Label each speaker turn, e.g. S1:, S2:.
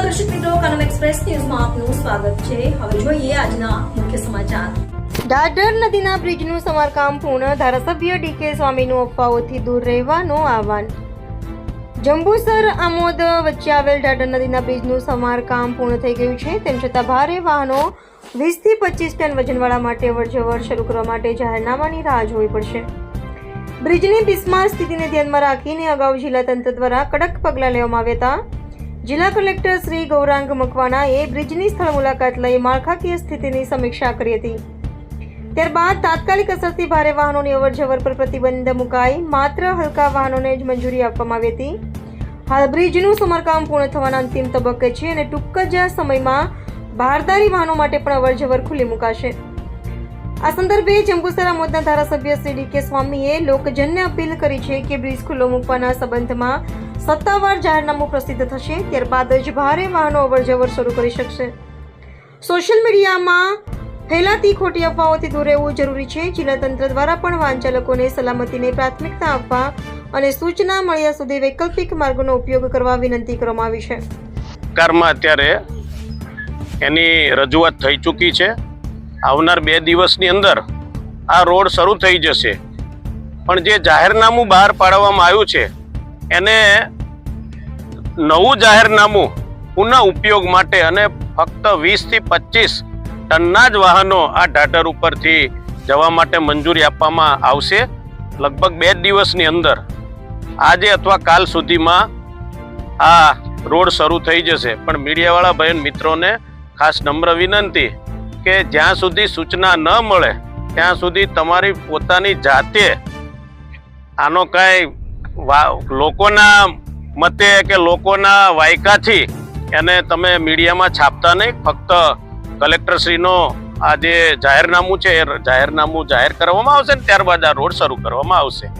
S1: દર્શક મિત્રો કનમ એક્સપ્રેસ ન્યૂઝમાં આપનું સ્વાગત છે. હવે જોઈએ આજના મુખ્ય સમાચાર. દાદર નદીના બ્રિજનું સમારકામ પૂર્ણ. ધારાસભ્ય ડીકે સ્વામીનું અફવાઓથી દૂર રહેવાનું આહવાન. જંબુસર આમોદ વચ્ચે આવેલ દાદર નદીના બ્રિજનું સમારકામ પૂર્ણ થઈ ગયું છે. તેમ છતાં ભારે વાહનો વીસથી પચીસ ટન વજનવાળા માટે અવરજવર શરૂ કરવા માટે જાહેરનામાની રાહ જોવી પડશે. બ્રિજની બિસ્માર સ્થિતિને ધ્યાનમાં રાખીને અગાઉ જિલ્લા તંત્ર દ્વારા કડક પગલાં લેવામાં આવ્યા હતા. જિલ્લા કલેક્ટર શ્રી ગૌરાંગ મકવાણાએ બ્રિજની સ્થળ મુલાકાત લઈ માળખાકીય સ્થિતિની સમીક્ષા કરી હતી. ત્યારબાદ તાત્કાલિક અસરથી ભારે વાહનોની અવરજવર પર પ્રતિબંધ મુકાઈ માત્ર હલકા વાહનોને જ મંજૂરી આપવામાં આવી હતી. હાલ બ્રિજનું સમારકામ પૂર્ણ થવાના અંતિમ તબક્કે છે અને ટૂંક જ સમયમાં ભારદારી વાહનો માટે પણ અવરજવર ખુલ્લી મુકાશે. આ સંદર્ભે જંબુસરા મોદના ધારાસભ્ય શ્રી ડીકે સ્વામીએ લોકજનને અપીલ કરી છે કે બ્રિજ ખુલ્લો મૂકવાના સંબંધમાં સત્તાવાર જાહેરનામું પ્રસિદ્ધ થશે, ત્યારબાદ જ ભારે વાહનો અવરજવર શરૂ કરી શકશે. સોશિયલ મીડિયામાં ફેલાતી ખોટી અફવાઓથી દૂર રહેવું જરૂરી છે. જિલ્લા તંત્ર દ્વારા પણ વાહન ચાલકોને સલામતીને પ્રાથમિકતા આપવા અને સૂચના મળ્યા સુધી વૈકલ્પિક માર્ગોનો ઉપયોગ કરવા વિનંતી કરવામાં આવી છે.
S2: સરકારમાં અત્યારે એની રજૂઆત થઈ ચૂકી છે. આવનાર બે દિવસની અંદર આ રોડ શરૂ થઈ જશે. પણ જે જાહેરનામું બહાર પાડવામાં આવ્યું છે, એને નવું જાહેરનામું પુનઃ ઉપયોગ માટે અને ફક્ત વીસથી પચીસ ટનના જ વાહનો આ ઢાઢર ઉપરથી જવા માટે મંજૂરી આપવામાં આવશે. લગભગ બે દિવસની અંદર, આજે અથવા કાલ સુધીમાં આ રોડ શરૂ થઈ જશે. પણ મીડિયાવાળા બહેન મિત્રોને ખાસ નમ્ર વિનંતી કે જ્યાં સુધી સૂચના ન મળે, ત્યાં સુધી તમારી પોતાની જાતે આનો કાંઈ લોકોના મતે કે લોકોના વાયકાથી એને તમે મીડિયામાં છાપતા નહીં, ફક્ત કલેક્ટરશ્રીનો આ જે જાહેરનામું છે, એ જાહેરનામું જાહેર કરવામાં આવશે ને ત્યારબાદ આ રોડ શરૂ કરવામાં આવશે.